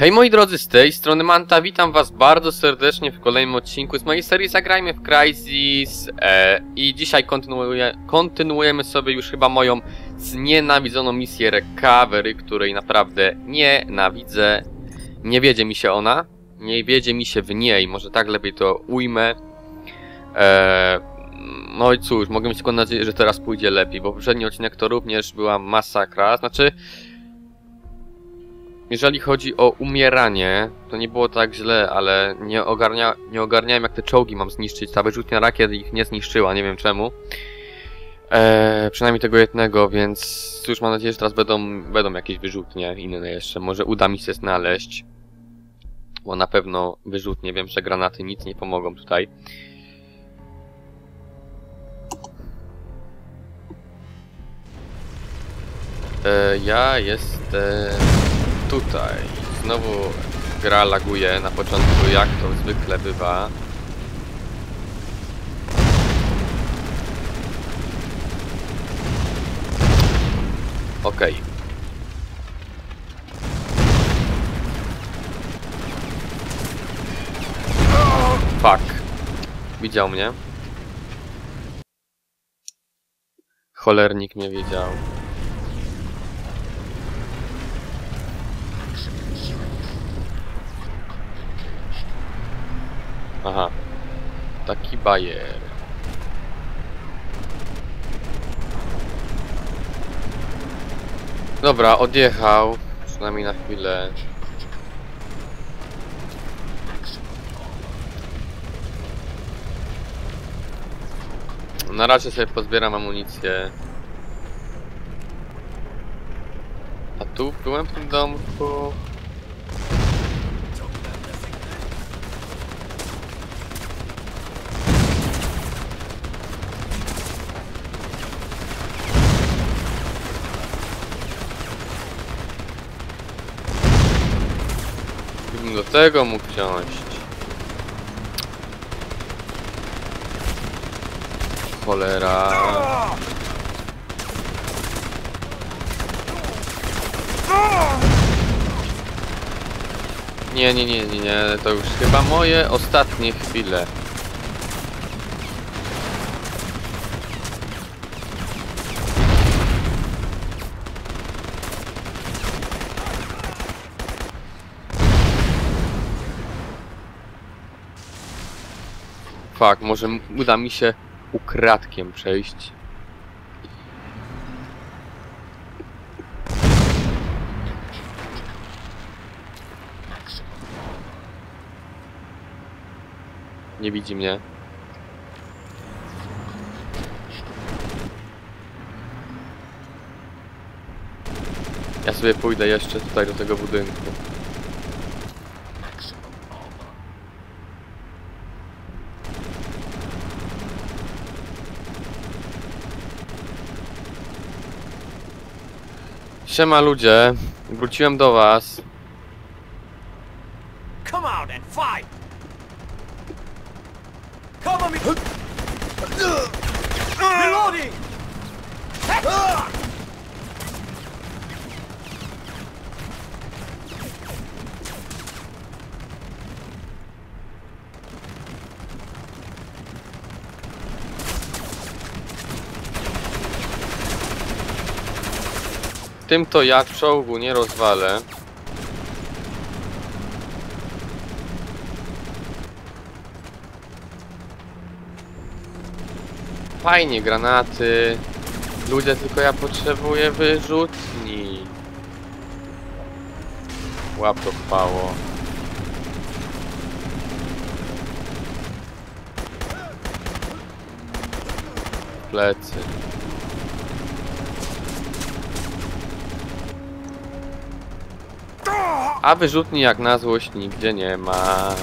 Hej moi drodzy, z tej strony Manta, witam was bardzo serdecznie w kolejnym odcinku z mojej serii Zagrajmy w Crysis e, i dzisiaj kontynuuje, kontynuujemy sobie już chyba moją znienawidzoną misję Recovery, której naprawdę nienawidzę. Nie wiedzie mi się ona, nie wiedzie mi się w niej, może tak lepiej to ujmę. E, no i cóż, mogę mieć tylko nadzieję, że teraz pójdzie lepiej, bo poprzedni odcinek to również była masakra, znaczy... Jeżeli chodzi o umieranie, to nie było tak źle, ale nie, ogarnia, nie ogarniałem jak te czołgi mam zniszczyć. Ta wyrzutnia rakiet ich nie zniszczyła, nie wiem czemu. Eee, przynajmniej tego jednego, więc cóż, mam nadzieję, że teraz będą, będą jakieś wyrzutnie inne jeszcze. Może uda mi się znaleźć. Bo na pewno wyrzutnie, wiem, że granaty nic nie pomogą tutaj. Eee, ja jestem tutaj. Znowu gra laguje na początku, jak to zwykle bywa. Okej. Fuck. Widział mnie. Cholernik mnie widział. Aha. Taki bajer. Dobra, odjechał. Przynajmniej na chwilę. Na razie sobie pozbieram amunicję. A tu byłem w tym domku. Do tego mógł wsiąść. Cholera. Nie, nie, nie, nie, nie, to już chyba moje ostatnie chwile. Fak, może uda mi się ukradkiem przejść. Nie widzi mnie. Ja sobie pójdę jeszcze tutaj do tego budynku. Siema ludzie, wróciłem do was. Tym to ja czołgu nie rozwalę. Fajnie, granaty. Ludzie, tylko ja potrzebuję wyrzutni. Łap to chwało. Plecy. A wyrzutni jak na złość nigdzie nie ma.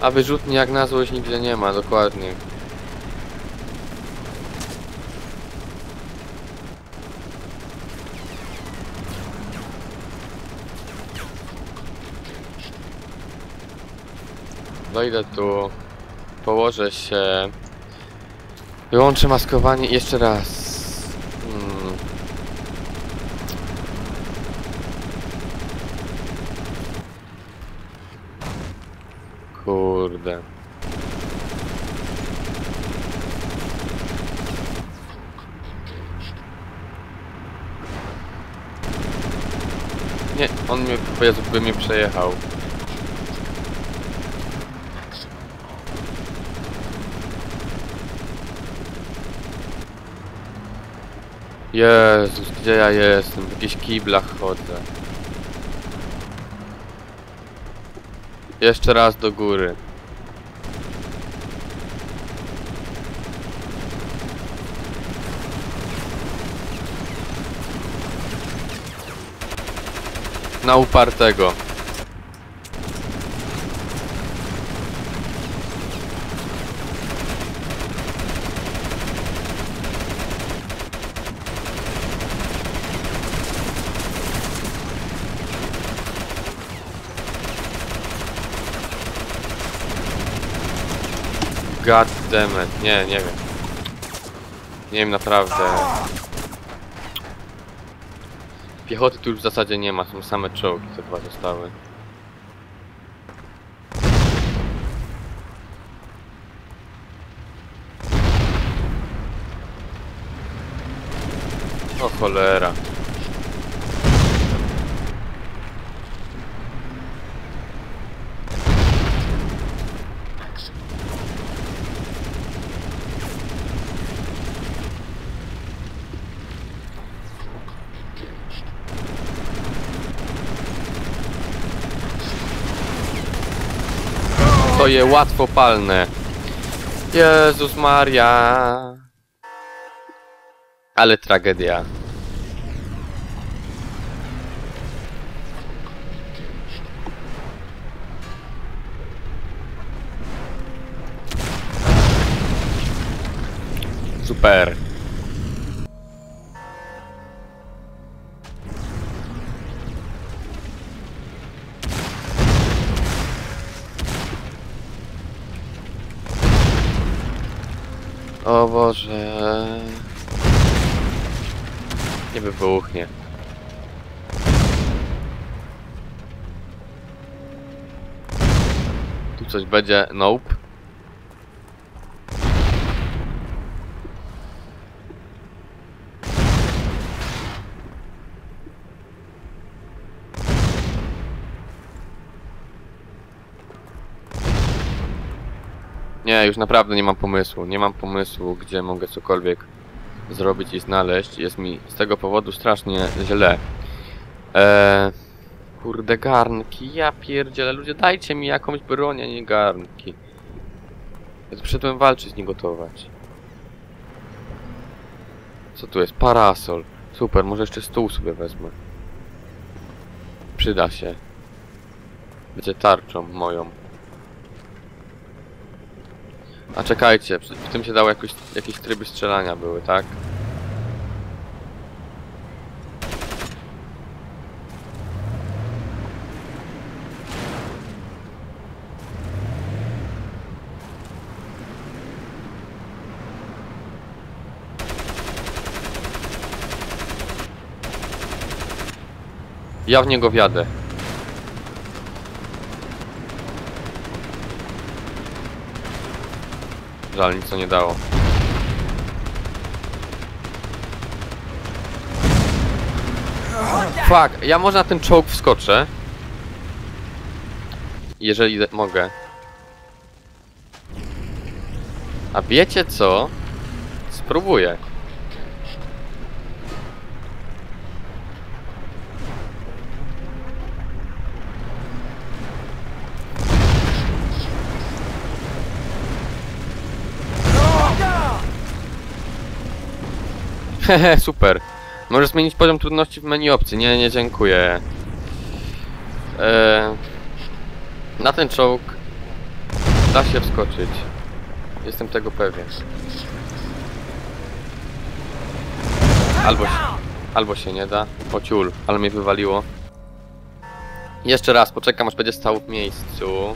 A wyrzutni jak na złość nigdzie nie ma, dokładnie. Wejdę tu. Położę się. Wyłączę maskowanie jeszcze raz. Hmm. Kurde. Nie, on mnie, Jezu, by mnie przejechał. Jezus, gdzie ja jestem? W jakichś kiblach chodzę. Jeszcze raz do góry. Na upartego. God damn it. Nie, nie wiem. Nie wiem naprawdę. Piechoty tu już w zasadzie nie ma, są same czołgi, te dwa zostały. O cholera. Łatwo palne. Jezus Maria. Ale tragedia. Super. Boże. Nie wybuchnie. Tu coś będzie. Nope. Nie, już naprawdę nie mam pomysłu. Nie mam pomysłu, gdzie mogę cokolwiek zrobić i znaleźć. Jest mi z tego powodu strasznie źle. Eee, kurde, garnki. Ja pierdzielę. Ludzie, dajcie mi jakąś broń, a nie garnki. Ja przyszedłem walczyć, nie gotować. Co tu jest? Parasol. Super, może jeszcze stół sobie wezmę. Przyda się. Będzie tarczą moją. A czekajcie, w tym się dało jakoś, jakieś tryby strzelania były, tak? Ja w niego wjadę. Żal, nic to nie dało. Fuck, ja może na ten czołg wskoczę. Jeżeli mogę. A wiecie co? Spróbuję. Hehe, super. Możesz zmienić poziom trudności w menu opcji. Nie, nie, dziękuję. Eee, na ten czołg da się wskoczyć. Jestem tego pewien. Albo się, albo się nie da. O ale mnie wywaliło. Jeszcze raz, poczekam aż będzie stał w miejscu.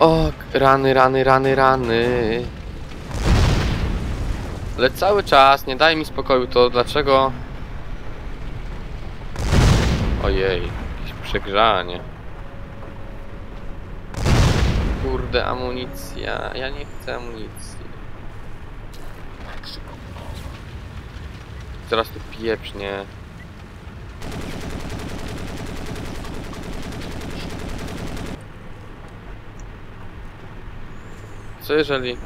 O, rany, rany, rany, rany. Ale cały czas nie daje mi spokoju to dlaczego... Ojej, jakieś przegrzanie. Kurde, amunicja. Ja nie chcę amunicji. Zaraz tu pieprznie. Co jeżeli...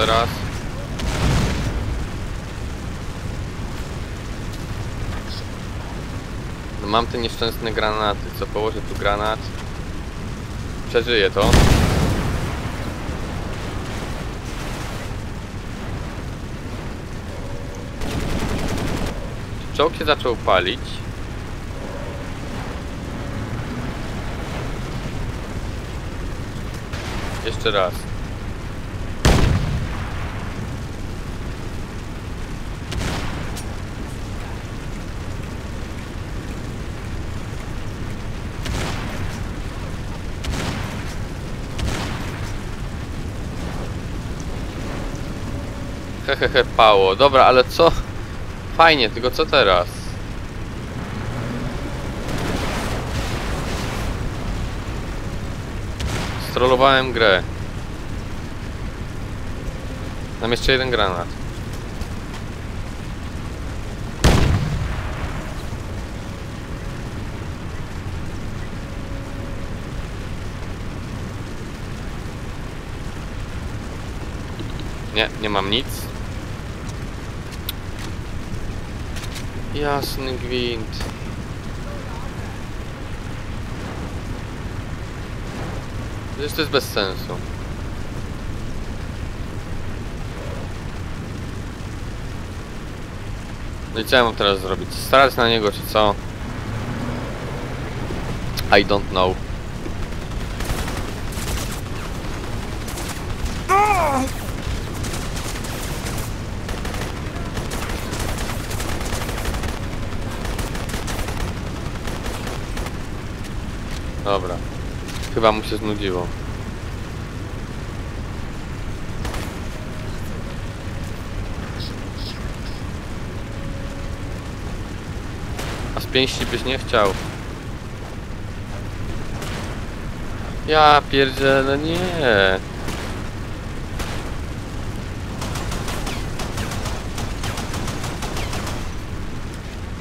Co teraz? No mam te nieszczęsne granaty, co położę tu granat? Przeżyję to. Czołg się zaczął palić. Jeszcze raz. Hehehe, pało. Dobra, ale co? Fajnie, tylko co teraz? Strollowałem grę. Mam jeszcze jeden granat. Nie, nie mam nic. Jasny gwint. Przecież to jest bez sensu. No i co ja mam teraz zrobić? Starać na niego, czy co? I don't know. Dobra. Chyba mu się znudziło. A z pięści byś nie chciał. Ja pierdzielę, nie.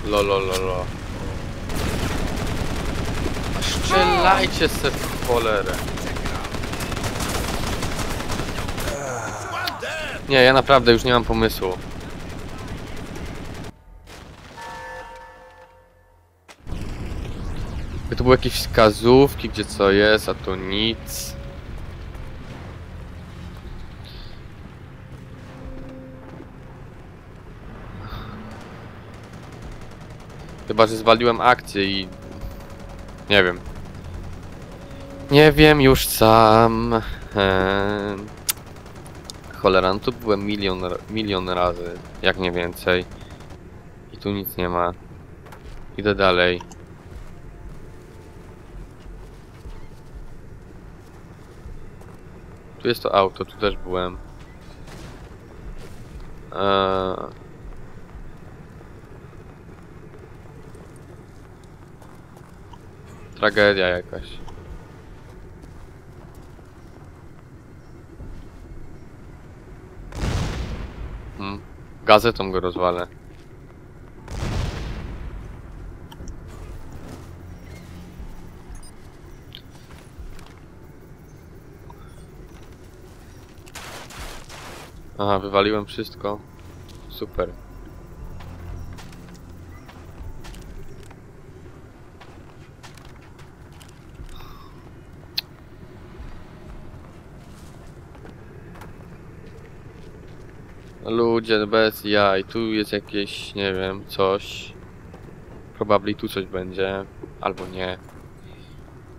Lolololo. Strzelajcie se cholerę. Nie, ja naprawdę już nie mam pomysłu. By tu były jakieś wskazówki, gdzie co jest, a tu nic. Chyba, że zwaliłem akcję i... Nie wiem. Nie wiem już sam. Eee... Cholera, tu byłem milion, milion razy, jak nie więcej. I tu nic nie ma. Idę dalej. Tu jest to auto, tu też byłem. Eee... Tragedia jakaś. Hmm. Gazetą go rozwalę. Aha, wywaliłem wszystko. Super. Ludzie bez jaj, tu jest jakieś, nie wiem, coś. Probably tu coś będzie, albo nie.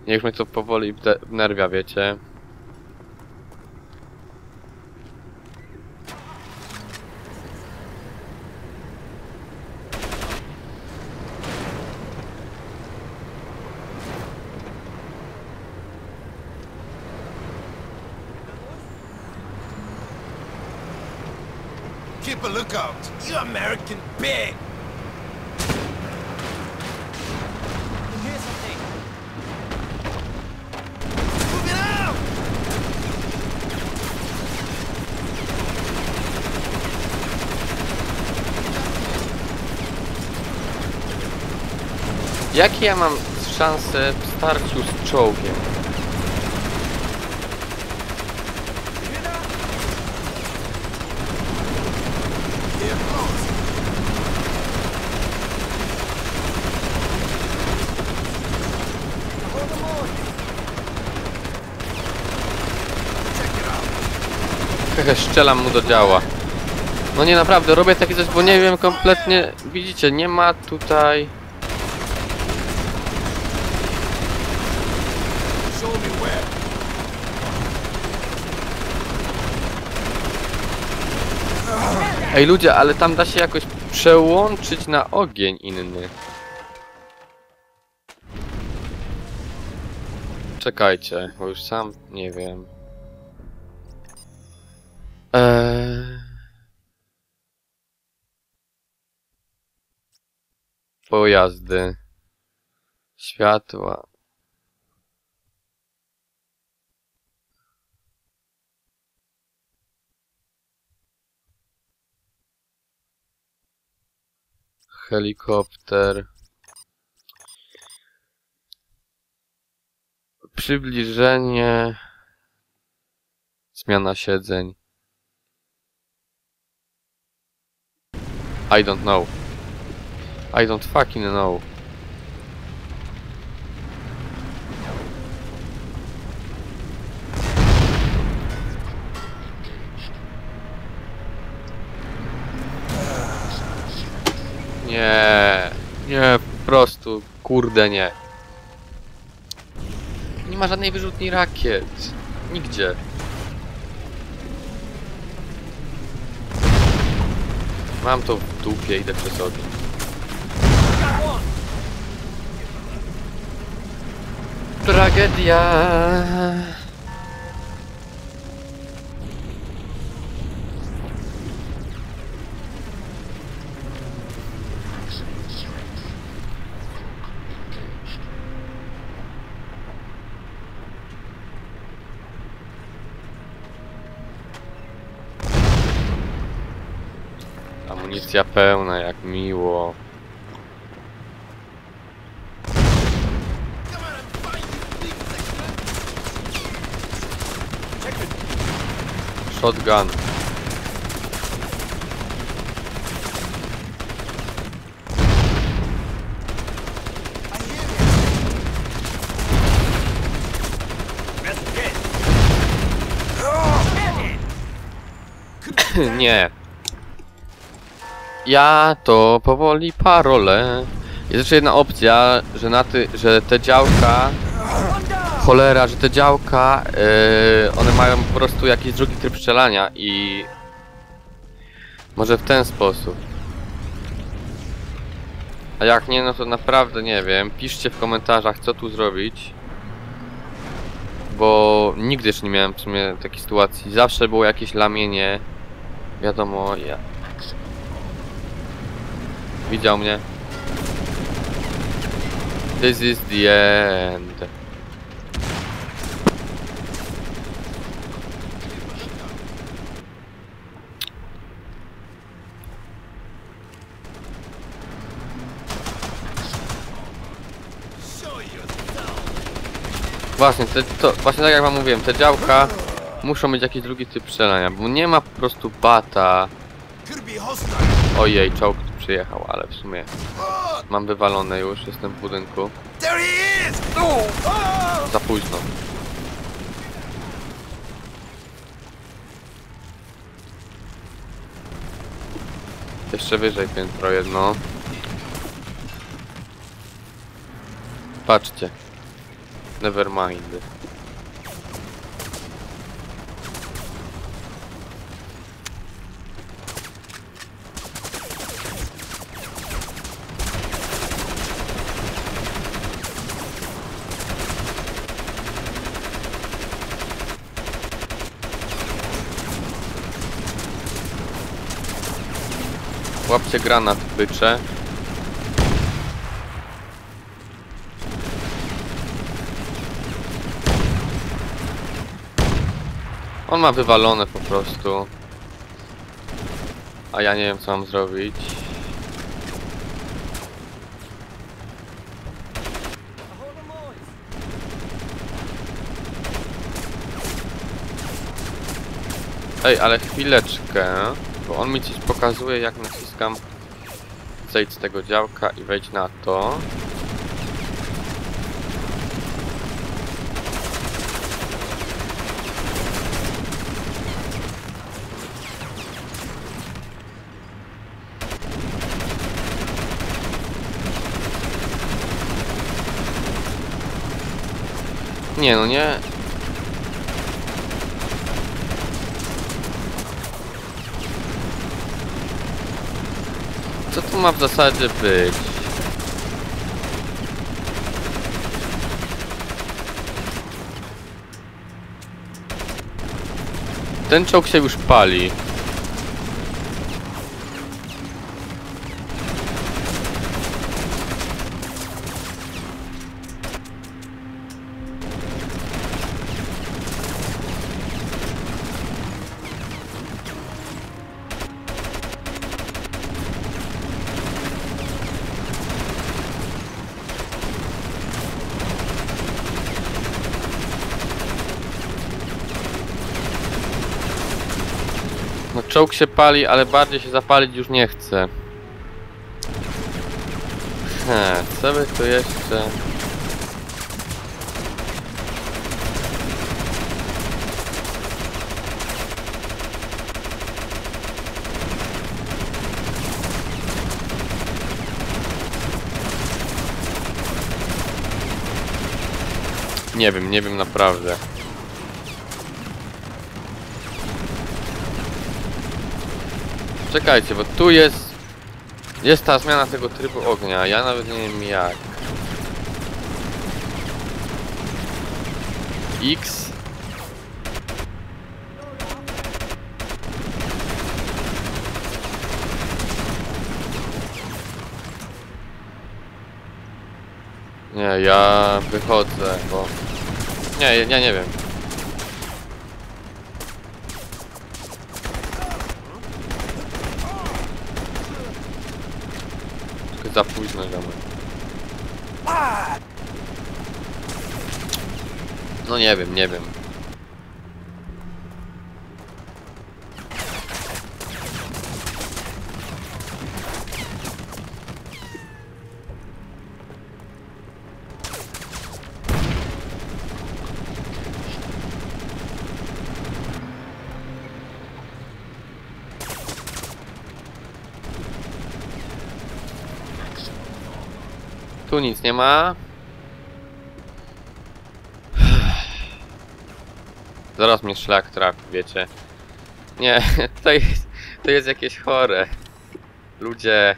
Niech mnie to powoli wnerwia, wiecie. Jakie ja mam szanse w starciu z czołgiem? Hehe, strzelam mu do działa. No nie, naprawdę, robię takie coś, bo nie wiem kompletnie... Widzicie, nie ma tutaj... Ej ludzie, ale tam da się jakoś przełączyć na ogień inny. Czekajcie, bo już sam nie wiem. Eee... Pojazdy. Światła. Helikopter. Przybliżenie. Zmiana siedzeń. I don't know. I don't fucking know. Nie, nie, po prostu, kurde nie. Nie ma żadnej wyrzutni rakiet. Nigdzie. Mam to w dupie, idę przez ogień. Tragedia. Amunicja pełna, jak miło. Come on Ja to powoli parole. Jest jeszcze jedna opcja, że na ty, że te działka, cholera, że te działka, yy, one mają po prostu jakiś drugi tryb strzelania i może w ten sposób. A jak nie, no to naprawdę nie wiem. Piszcie w komentarzach, co tu zrobić. Bo nigdy jeszcze nie miałem w sumie takiej sytuacji. Zawsze było jakieś lamienie. Wiadomo, ja. Widział mnie. This is the end. Właśnie, te, to, właśnie tak jak wam mówiłem, te działka muszą mieć jakiś drugi typ strzelania, bo nie ma po prostu bata. Ojej, czołg przyjechał, ale w sumie mam wywalone już, jestem w budynku. Za późno. Jeszcze wyżej piętro jedno. Patrzcie. Nevermind. Łapcie granat, bycze. On ma wywalone po prostu. A ja nie wiem co mam zrobić. Ej, ale chwileczkę, bo on mi coś pokazuje jak naciskam zejdź z tego działka i wejdź na to. Nie no nie, Co tu ma w zasadzie być? Ten czołg się już pali. No czołg się pali, ale bardziej się zapalić już nie chce. He, co by tu jeszcze... Nie wiem, nie wiem naprawdę. Czekajcie, bo tu jest... Jest ta zmiana tego trybu ognia, ja nawet nie wiem jak. X. Nie, ja wychodzę, bo... Nie, ja nie wiem. Za późno, ziomek. No nie wiem, nie wiem. Tu nic nie ma. Zaraz mnie szlak trafi, wiecie. Nie, to jest, to jest jakieś chore. Ludzie.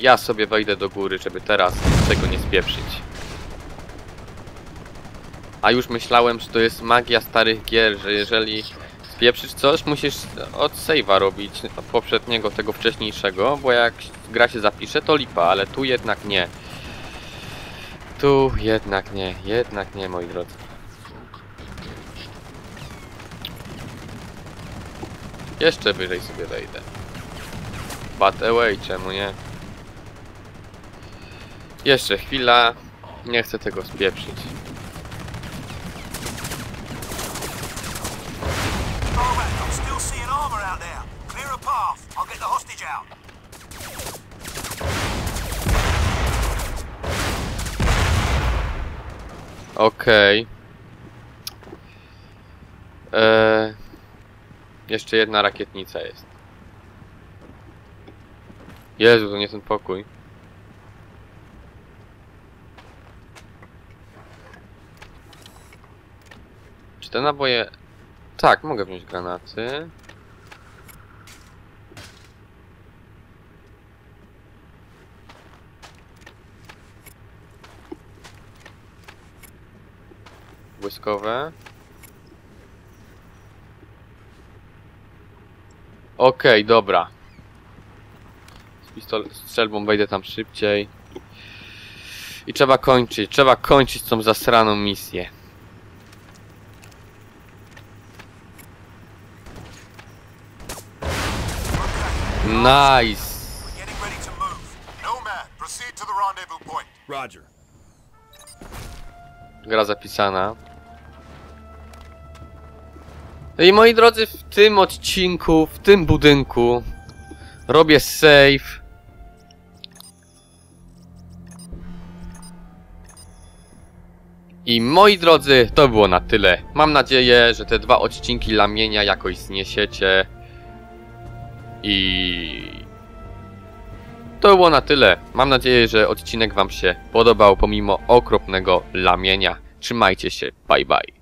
Ja sobie wejdę do góry, żeby teraz tego nie spieprzyć. A już myślałem, że to jest magia starych gier, że jeżeli spieprzysz coś, musisz od save'a robić od poprzedniego, tego wcześniejszego, bo jak gra się zapisze, to lipa, ale tu jednak nie. Tu jednak nie, jednak nie, moi drodzy. Jeszcze wyżej sobie wejdę. But away, czemu nie? Jeszcze chwila. Nie chcę tego spieprzyć. Still seeing armor out there. Clear a path. I'll get the hostage out. Okej. Eee, Jeszcze jedna rakietnica jest. Jezu, to nie ten pokój. Czy te naboje... Tak, mogę wziąć granaty. Błyskowe. Okej, dobra. Z pistol strzelbą wejdę tam szybciej. I trzeba kończyć, trzeba kończyć tą zasraną misję. Nice! We're getting ready to move. Nomad, proceed to the rendezvous point. Roger. Gra zapisana. No i moi drodzy, w tym odcinku, w tym budynku robię save. I moi drodzy, to było na tyle. Mam nadzieję, że te dwa odcinki lamienia jakoś zniesiecie. I to było na tyle. Mam nadzieję, że odcinek Wam się podobał pomimo okropnego lamienia. Trzymajcie się, bye bye.